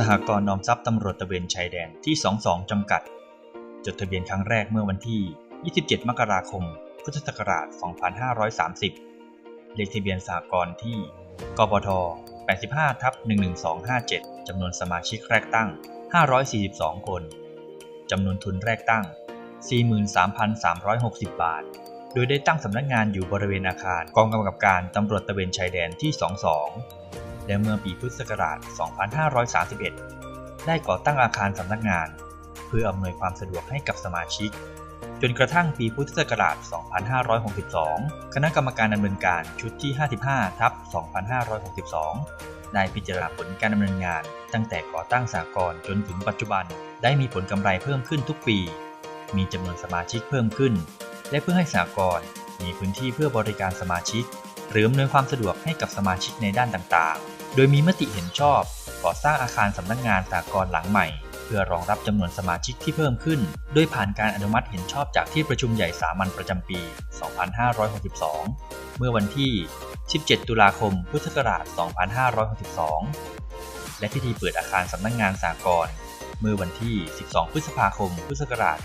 สหกรณ์ออมทรัพย์ตำรวจตะเวนชายแดนที่ 22 จำกัด จดทะเบียนครั้งแรกเมื่อวันที่ 27 มกราคม พุทธศักราช 2530 เลขทะเบียนสหกรณ์ที่ กบท 85ทับ11257 จำนวนสมาชิกแรกตั้ง 542 คน จำนวนทุนแรกตั้ง 43,360 บาท โดยได้ตั้งสำนักงานอยู่บริเวณอาคารกองกำกับการตำรวจตะเวนชายแดนที่ 22 และเมื่อปีพุทธศักราช 2531 ได้ก่อตั้งอาคารสำนักงาน เพื่ออำนวยความสะดวกให้กับสมาชิก จนกระทั่งปีพุทธศักราช 2562 คณะกรรมการดำเนินการชุดที่ 55 ทับ 2562 ได้พิจารณาผลการดำเนินงาน ตั้งแต่ก่อตั้งสากลจนถึงปัจจุบัน ได้มีผลกำไรเพิ่มขึ้นทุกปี มีจำนวนสมาชิกเพิ่มขึ้น และเพื่อให้สากลมีพื้นที่เพื่อบริการสมาชิก หรืออำนวยความสะดวกให้กับสมาชิกในด้านต่างๆ โดยมีมติเห็นชอบก่อสร้างอาคารสำนักงานสากลหลังใหม่ เพื่อรองรับจำนวนสมาชิกที่เพิ่มขึ้น โดยผ่านการอนุมัติเห็นชอบจากที่ประชุมใหญ่สามัญประจำปี 2562 เมื่อวันที่ 17 ตุลาคม พุทธศักราช 2562 และพิธีเปิดอาคารสำนักงานสากลเมื่อวันที่ 12 พฤษภาคม พุทธศักราช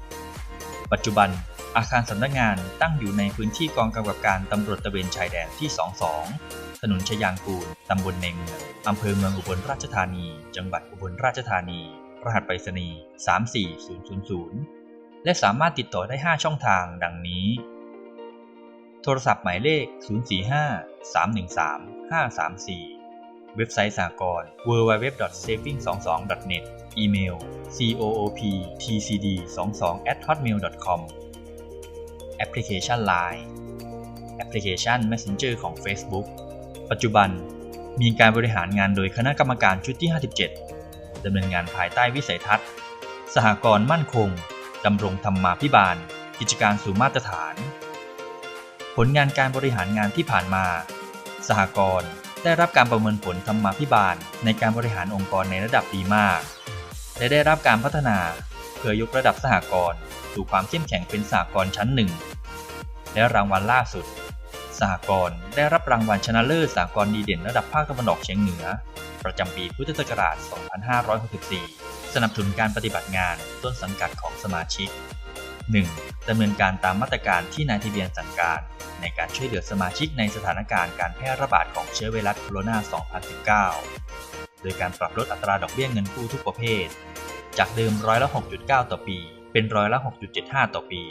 2563 ปัจจุบันอาคารสำนักงานตั้งอยู่ในพื้นที่กองกำกับการตำรวจตะเวนชายแดนที่ 22 ถนนชยางกูล ตำบลในเมือง อำเภอเมืองอุบลราชธานี จังหวัดอุบลราชธานี รหัสไปรษณีย์ 34000 และสามารถติดต่อได้ 5 ช่องทางดังนี้ โทรศัพท์หมายเลข 045 313 534เว็บไซต์สากล www.saving22.net อีเมล cooptcd22@hotmail.com แอปพลิเคชัน Line แอปพลิเคชัน Messenger ของ Facebook ปัจจุบันมีการบริหารงานโดยคณะกรรมการชุดที่ 57 ดำเนินงานภายใต้วิสัยทัศน์ สหกรณ์มั่นคง ดำรงธรรมาภิบาล กิจการสู่มาตรฐาน ผลงานการบริหารงานที่ผ่านมา สหกรณ์ได้รับการประเมินผลธรรมาภิบาล ในการบริหารองค์กรในระดับดีมาก และได้รับการพัฒนาเพื่อยกระดับสหกรณ์สู่ความเข้มแข็งเป็นสหกรณ์ชั้นหนึ่งและรางวัลล่าสุด สหกรณ์ได้รับรางวัลชนะเลิศสหกรณ์ดีเด่นระดับภาคตะวันออกเฉียงเหนือ ประจำปีพุทธศักราช 2564 สนับสนุนการปฏิบัติงานต้นสังกัดของสมาชิก 1. ดำเนินการตามมาตรการที่นายทะเบียนสั่งการ ในการช่วยเหลือสมาชิกในสถานการณ์การแพร่ระบาดของเชื้อไวรัสโคโรนา 2019 โดยการปรับลดอัตราดอกเบี้ยเงินกู้ทุกประเภท จากเดิมร้อยละ 6.9 ต่อปี เป็นร้อยละ 6.75 ต่อปี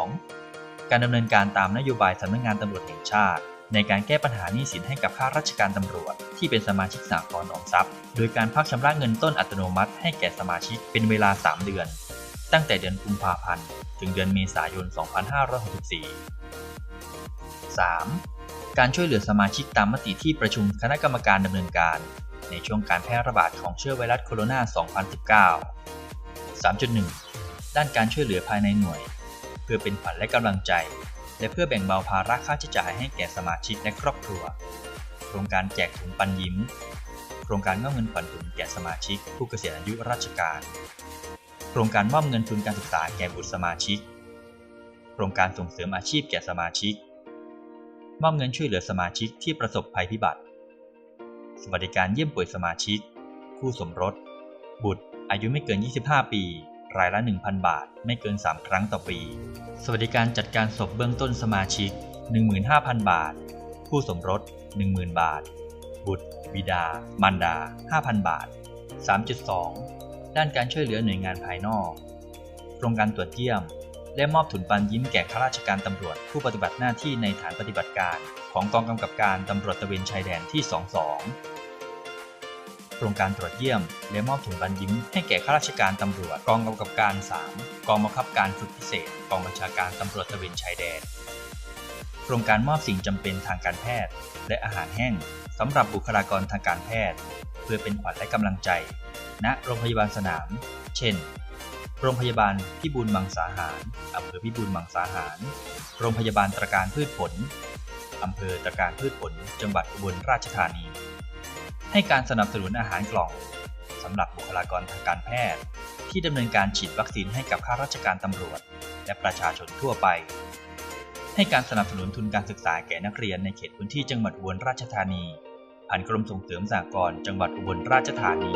2. การดำเนินการตามนโยบายสำนักงานตำรวจแห่งชาติ ในการแก้ปัญหาหนี้สินให้กับข้าราชการตำรวจ ที่เป็นสมาชิกสหกรณ์ออมทรัพย์ โดยการพักชำระเงินต้นอัตโนมัติให้แก่สมาชิกเป็นเวลา 3 เดือน ตั้งแต่เดือนกุมภาพันธ์ถึงเดือนเมษายน 2564 3. การช่วยเหลือสมาชิกตามมติที่ประชุมคณะกรรมการดำเนินการ ในช่วงการแพร่ระบาดของเชื้อไวรัสโคโรนา 2019 3.1 ด้านการช่วยเหลือภายในหน่วย เพื่อเป็นขวัญและกำลังใจ และเพื่อแบ่งเบาภาระค่าใช้จ่ายให้แก่สมาชิกและครอบครัว โครงการแจกถุงปันยิ้ม โครงการมอบเงินขวัญถุงแก่สมาชิก ผู้เกษียณอายุราชการ โครงการมอบเงินทุนการศึกษาแก่บุตรสมาชิก โครงการส่งเสริมอาชีพแก่สมาชิก มอบเงินช่วยเหลือสมาชิกที่ประสบภัยพิบัติ สวัสดิการเยี่ยมป่วยสมาชิก คู่สมรส บุตรอายุไม่เกิน 25 ปี รายละ 1,000 บาท ไม่เกิน 3 ครั้งต่อปี สวัสดิการจัดการศพเบื้องต้นสมาชิก 15,000 บาท คู่สมรส 10,000 บาท บุตรบิดา มารดา 5,000 บาท 3.2 ด้านการช่วยเหลือหน่วยงานภายนอกโครงการตรวจเยี่ยม และมอบถุนปันยิ้มแก่ข้าราชการตำรวจ ผู้ปฏิบัติหน้าที่ในฐานปฏิบัติการ ของกองกำกับการตำรวจตะเวนชายแดนที่ 22 ครงการตรวจเยี่ยม และมอบถุนปันยิ้มให้แก่ข้าราชการตำรวจกองกำกับการ 3 กองบังคับการฝึกพิเศษ กองบัญชาการตำรวจตระเวนชายแดน โครงการมอบสิ่งจำเป็นทางการแพทย์ และอาหารแห้งสำหรับบุคลากรทางการแพทย์ เพื่อเป็นขวัญและกำลังใจ ณโรงพยาบาลสนาม เช่น โรงพยาบาลพิบูลมังสาหารอำเภอพิบูลมังสาหาร โรงพยาบาลตระการพืชผลอำเภอตระการพืชผล จังหวัดอุบลราชธานี ให้การสนับสนุนอาหารกล่องสำหรับบุคลากรทางการแพทย์ ที่ดำเนินการฉีดวัคซีนให้กับข้าราชการตำรวจ และประชาชนทั่วไป ให้การสนับสนุนทุนการศึกษาแก่นักเรียนในเขตพื้นที่จังหวัดอุบลราชธานี ผ่านกรมส่งเสริมสหกรณ์จังหวัดอุบลราชธานี